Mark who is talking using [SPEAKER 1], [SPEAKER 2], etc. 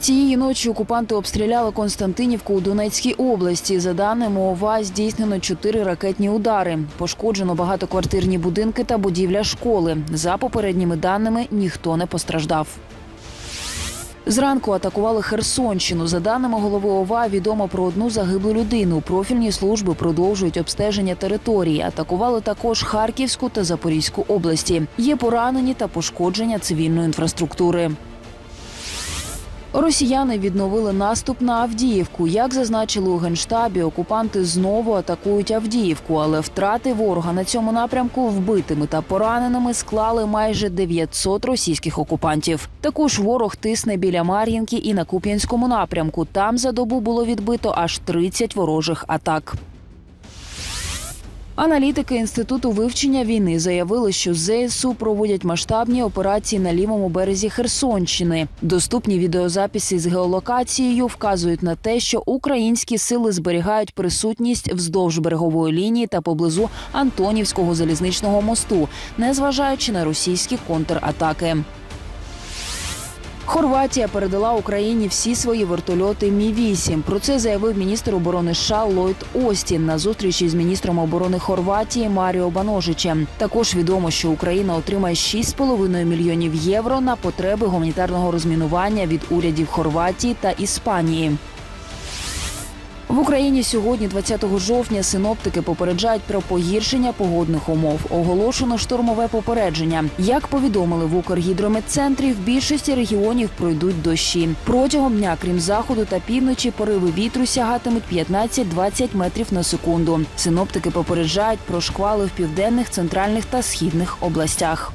[SPEAKER 1] Цієї ночі окупанти обстріляли Константинівку у Донецькій області. За даними ОВА, здійснено чотири ракетні удари. Пошкоджено багатоквартирні будинки та будівля школи. За попередніми даними, ніхто не постраждав. Зранку атакували Херсонщину. За даними голови ОВА, відомо про одну загиблу людину. Профільні служби продовжують обстеження території. Атакували також Харківську та Запорізьку області. Є поранені та пошкодження цивільної інфраструктури. Росіяни відновили наступ на Авдіївку. Як зазначили у генштабі, окупанти знову атакують Авдіївку, але втрати ворога на цьому напрямку вбитими та пораненими склали майже 900 російських окупантів. Також ворог тисне біля Мар'їнки і на Куп'янському напрямку. Там за добу було відбито аж 30 ворожих атак. Аналітики інституту вивчення війни заявили, що ЗСУ проводять масштабні операції на лівому березі Херсонщини. Доступні відеозаписи з геолокацією вказують на те, що українські сили зберігають присутність вздовж берегової лінії та поблизу Антонівського залізничного мосту, незважаючи на російські контратаки. Хорватія передала Україні всі свої вертольоти Мі 8 Про це заявив міністр оборони США Ллойд Остін на зустрічі з міністром оборони Хорватії Маріо Баножичем. Також відомо, що Україна отримає 6,5 мільйонів євро на потреби гуманітарного розмінування від урядів Хорватії та Іспанії. В Україні сьогодні, 20 жовтня, синоптики попереджають про погіршення погодних умов. Оголошено штормове попередження. Як повідомили в Укргідрометцентрі, в більшості регіонів пройдуть дощі. Протягом дня, крім заходу та півночі, пориви вітру сягатимуть 15-20 метрів на секунду. Синоптики попереджають про шквали в південних, центральних та східних областях.